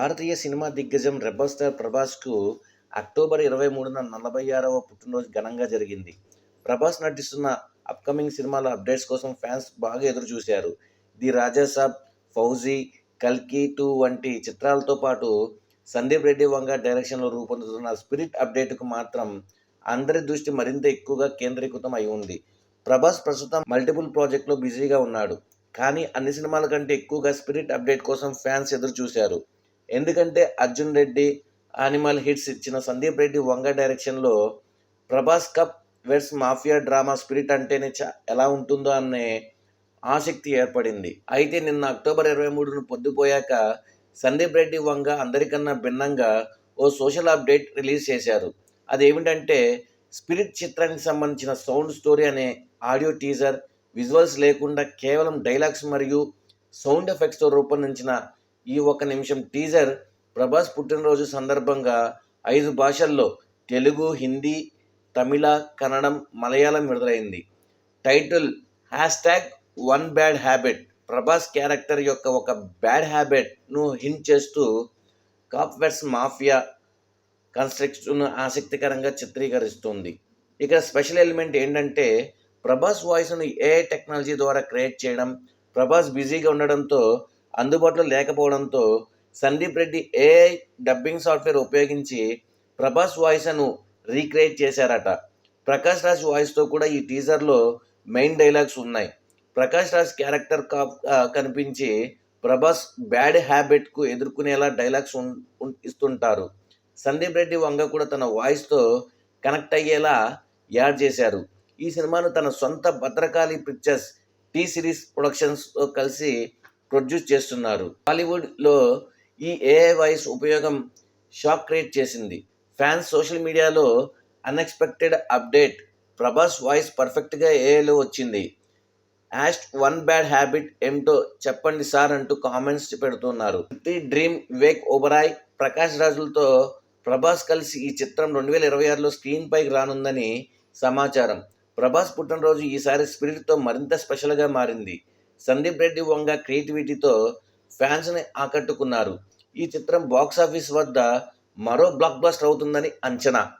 భారతీయ cinema దిగ్గజం rebel star ప్రభాస్కు October ఇరవై మూడున నలభై ఆరవ పుట్టినరోజు ఘనంగా జరిగింది. ప్రభాస్ నటిస్తున్న అప్కమింగ్ సినిమాల అప్డేట్స్ కోసం ఫ్యాన్స్ బాగా ఎదురు చూశారు. ది రాజాసాబ్ ఫౌజీ కల్కి టూ వంటి చిత్రాలతో పాటు సందీప్ రెడ్డి వంగ డైరెక్షన్లో రూపొందుతున్న స్పిరిట్ అప్డేట్కు మాత్రం అందరి దృష్టి మరింత ఎక్కువగా కేంద్రీకృతం అయి ఉంది. ప్రభాస్ ప్రస్తుతం మల్టిపుల్ ప్రాజెక్టులో బిజీగా ఉన్నాడు. కానీ అన్ని సినిమాల కంటే ఎక్కువగా స్పిరిట్ అప్డేట్ కోసం ఫ్యాన్స్ ఎదురు చూశారు. ఎందుకంటే అర్జున్ రెడ్డి యానిమల్ హిట్స్ ఇచ్చిన సందీప్ రెడ్డి వంగ డైరెక్షన్లో Prabhas cop verse mafia drama spirit అంటేనే చ ఎలా ఉంటుందో అనే ఆసక్తి ఏర్పడింది. అయితే నిన్న అక్టోబర్ ఇరవై మూడును పొద్దుపోయాక సందీప్ రెడ్డి వంగ అందరికన్నా భిన్నంగా ఓ సోషల్ అప్డేట్ రిలీజ్ చేశారు. అదేమిటంటే స్పిరిట్ చిత్రానికి సంబంధించిన సౌండ్ స్టోరీ అనే ఆడియో టీజర్ విజువల్స్ లేకుండా కేవలం డైలాగ్స్ మరియు సౌండ్ ఎఫెక్ట్స్తో రూపొందించిన ఈ ఒక నిమిషం టీజర్ ప్రభాస్ పుట్టినరోజు సందర్భంగా ఐదు భాషల్లో తెలుగు హిందీ తమిళ కన్నడం మలయాళం విడుదలైంది. Title hash tag one bad habit. Prabhas character యొక్క ఒక బ్యాడ్ హ్యాబిట్ను హింట్ చేస్తూ కాప్వెట్స్ మాఫియా కన్స్ట్రక్షన్ ఆసక్తికరంగా చిత్రీకరిస్తుంది. ఇక్కడ స్పెషల్ ఎలిమెంట్ ఏంటంటే ప్రభాస్ వాయిస్ను ఏఐ టెక్నాలజీ ద్వారా క్రియేట్ చేయడం ప్రభాస్ బిజీగా ఉండడంతో అందుబాటులో లేకపోవడంతో Sandeep Reddy AI dubbing software ఉపయోగించి ప్రభాస్ వాయిస్ను రీక్రియేట్ చేశారట. ప్రకాష్ రాజ్ వాయిస్తో కూడా ఈ టీజర్లో మెయిన్ డైలాగ్స్ ఉన్నాయి. ప్రకాష్ రాజ్ క్యారెక్టర్ కా కనిపించి ప్రభాస్ బ్యాడ్ హ్యాబిట్కు ఎదుర్కొనేలా డైలాగ్స్ ఇస్తుంటారు. సందీప్ రెడ్డి వంగ కూడా తన వాయిస్తో కనెక్ట్ అయ్యేలా యాడ్ చేశారు. ఈ సినిమాను తన సొంత భద్రకాళి పిక్చర్స్ టీ సిరీస్ ప్రొడక్షన్స్తో కలిసి ప్రొడ్యూస్ చేస్తున్నారు. బాలీవుడ్లో ఈ ఏఐ వాయిస్ ఉపయోగం షాక్ క్రియేట్ చేసింది. ఫ్యాన్స్ సోషల్ మీడియాలో అన్ఎక్స్పెక్టెడ్ అప్డేట్ ప్రభాస్ వాయిస్ పర్ఫెక్ట్గా ఏఐలో వచ్చింది. యాస్ట్ వన్ బ్యాడ్ హ్యాబిట్ ఏమిటో చెప్పండి సార్ అంటూ కామెంట్స్ పెడుతున్నారు. ది డ్రీమ్ వివేక్ ఓబరాయ్ ప్రకాష్ రాజులతో ప్రభాస్ కలిసి ఈ చిత్రం రెండు వేల ఇరవై ఆరులో స్క్రీన్ పైకి రానుందని సమాచారం. ప్రభాస్ పుట్టినరోజు ఈసారి స్పిరిట్తో మరింత స్పెషల్గా మారింది. సందీప్ రెడ్డి వంగ క్రియేటివిటీతో ఫ్యాన్స్ని ఆకట్టుకున్నారు. ఈ చిత్రం బాక్సాఫీస్ వద్ద మరో బ్లాక్ బస్టర్ అవుతుందని అంచనా.